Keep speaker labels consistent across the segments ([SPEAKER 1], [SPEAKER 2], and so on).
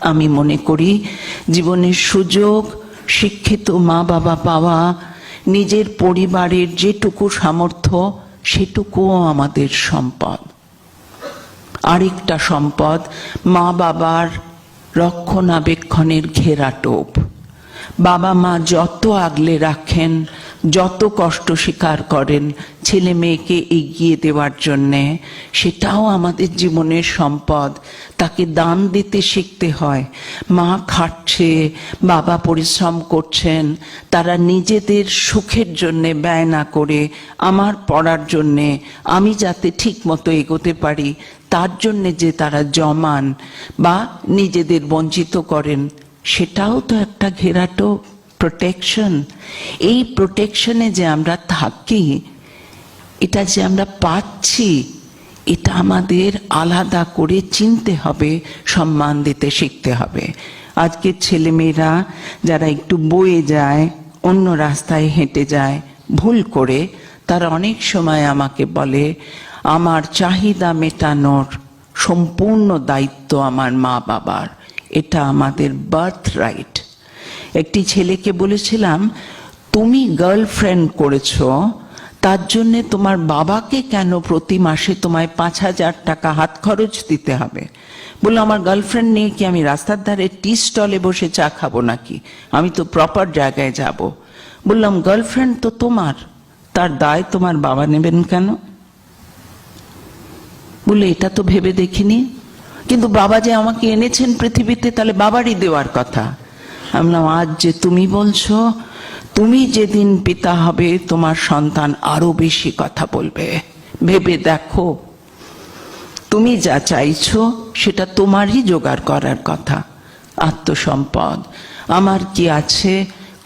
[SPEAKER 1] আমি মনে করি জীবনের সুযোগ, শিক্ষিত মা বাবা পাওয়া, নিজের পরিবারের যেটুকু সামর্থ্য, সেটুকুও আমাদের সম্পদ। আরেকটা সম্পদ মা বাবার রক্ষণাবেক্ষণের ঘেরাটোপ বাবা মা যত আগলে রাখেন যত কষ্ট স্বীকার করেন ছেলে মেয়েকে এগিয়ে দেওয়ার জন্যে, সেটাও আমাদের জীবনের সম্পদ। তাকে দান দিতে শিখতে হয়। মা খাটছে, বাবা পরিশ্রম করছেন, তারা নিজেদের সুখের জন্যে ব্যয় না করে আমার পড়ার জন্যে, আমি যাতে ঠিক মতো এগোতে পারি, তার জন্যে যে তারা জমান বা নিজেদের বঞ্চিত করেন, সেটাও তো একটা ঘেরাটো। প্রোটেকশন এই প্রোটেকশনে যে আমরা থাকি, এটা যে আমরা পাচ্ছি, এটা আমাদের আলাদা করে চিনতে হবে, সম্মান দিতে শিখতে হবে। আজকের ছেলেমেয়েরা যারা একটু বয়ে যায়, অন্য রাস্তায় হেঁটে যায়, ভুল করে, তারা অনেক সময় আমাকে বলে, আমার চাহিদা মেটানোর সম্পূর্ণ দায়িত্ব আমার মা বাবার এটা আমাদের বার্থ রাইট একটি ছেলেকে বলেছিলাম, তুমি গার্লফ্রেন্ড করেছ, তার জন্যে তোমার বাবাকে কেন প্রতি মাসে তোমায় পাঁচ হাজার টাকা হাত খরচ দিতে হবে? বলল, আমার গার্লফ্রেন্ড নিয়ে কি, আমি রাস্তার ধারে টি স্টলে বসে চা খাব নাকি? আমি তো প্রপার জায়গায় যাব। বললাম গার্লফ্রেন্ড তো তোমার, তার দায় তোমার বাবা নেবেন কেন? বলল, এটা তো ভেবে দেখিনি। কিন্তু বাবা যে আমাকে এনেছেন পৃথিবীতে, তাহলে বাবারই দেওয়ার কথা। আমি বললাম আজ যে তুমি বলছো তুমি যেদিন পিতা হবে তোমার সন্তান আরও বেশি কথা বলবে ভেবে দেখো তুমি যা চাইছো সেটা তোমারই জোগাড় করার কথা আত্মসম্পদ আমার কি আছে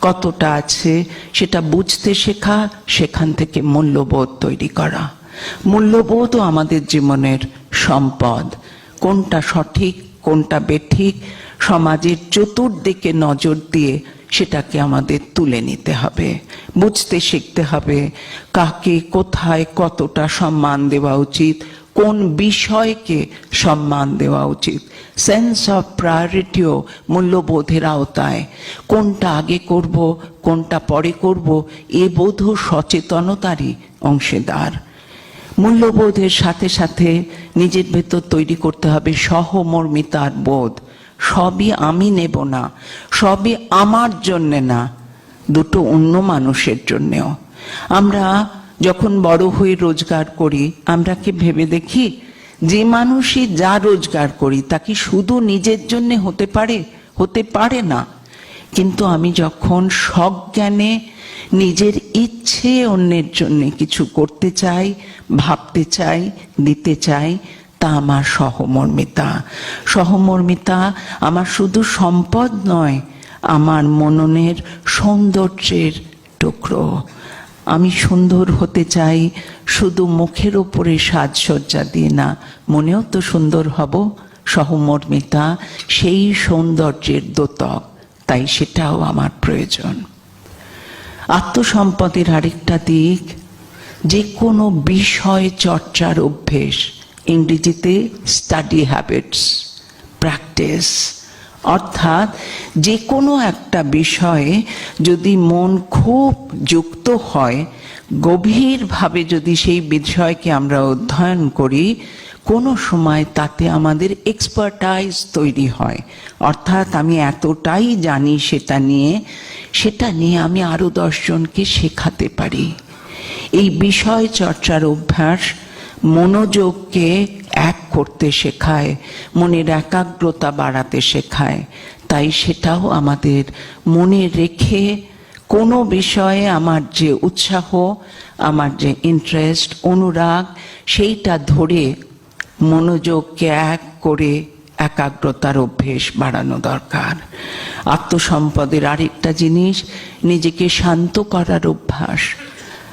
[SPEAKER 1] কতটা আছে সেটা বুঝতে শেখা সেখান থেকে মূল্যবোধ তৈরি করা মূল্যবোধও আমাদের জীবনের সম্পদ কোনটা সঠিক কোনটা বেঠিক সমাজের চতুর্দিকে নজর দিয়ে সেটাকে আমাদের তুলে নিতে হবে, বুঝতে শিখতে হবে কাকে কোথায় কতটা সম্মান দেওয়া উচিত, কোন বিষয়কে সম্মান দেওয়া উচিত সেন্স অফ প্রায়োরিটিও মূল্যবোধের আওতায় কোনটা আগে করব, কোনটা পরে করব, এ বোধ সচেতনতারই অংশীদার। মূল্যবোধের সাথে সাথে নিজের ভেতর তৈরি করতে হবে সহমর্মিতার বোধ। সবই আমি নেব না, সবই আমার জন্যে না, দুটো অন্য মানুষের জন্যেও। আমরা যখন বড় হয়ে রোজগার করি, আমরা কি ভেবে দেখি যে মানুষই যা রোজগার করি, তা কি শুধু নিজের জন্য হতে পারে? হতে পারে না। কিন্তু আমি যখন সজ্ঞানে নিজের ইচ্ছে অন্যের জন্য কিছু করতে চাই, ভাবতে চাই, দিতে চাই তা আমার সহমর্মিতা। সহমর্মিতা আমার শুধু সম্পদ নয়, আমার মননের সৌন্দর্যের টুকরো। আমি সুন্দর হতে চাই, শুধু মুখের ওপরে সাজসজ্জা দিয়ে না, মনেও তো সুন্দর হব। সহমর্মিতা সেই সৌন্দর্যের দোতক, তাই সেটাও আমার প্রয়োজন। আত্মসম্পদের আরেকটা দিক, যে কোনো বিষয় চর্চার অভ্যেস ইংরেজিতে স্টাডি হ্যাবিটস প্র্যাকটিস অর্থাৎ যে কোনো একটা বিষয়ে যদি মন খুব যুক্ত হয়, গভীরভাবে যদি সেই বিষয়কে আমরা অধ্যয়ন করি, কোনো সময় তাতে আমাদের এক্সপার্টাইজ তৈরি হয়। অর্থাৎ আমি এতটাই জানি সেটা নিয়ে সেটা নিয়ে আমি আরও দশজনকে শেখাতে পারি। এই বিষয় চর্চার অভ্যাস মনোযোগকে এক করতে শেখায়, মনের একাগ্রতা বাড়াতে শেখায়। তাই সেটাও আমাদের মনে রেখে কোনো বিষয়ে আমার যে উৎসাহ, আমার যে ইন্টারেস্ট অনুরাগ, সেইটা ধরে মনোযোগকে এক করে একাগ্রতার অভ্যেস বাড়ানো দরকার। আত্মসম্পদের আরেকটা জিনিস, নিজেকে শান্ত করার অভ্যাস।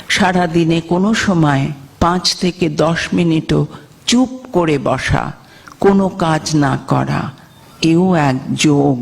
[SPEAKER 1] সারা দিনে কোনো সময় পাঁচ থেকে দশ মিনিটও চুপ করে বসা কোনো কাজ না করা এও এক যোগ।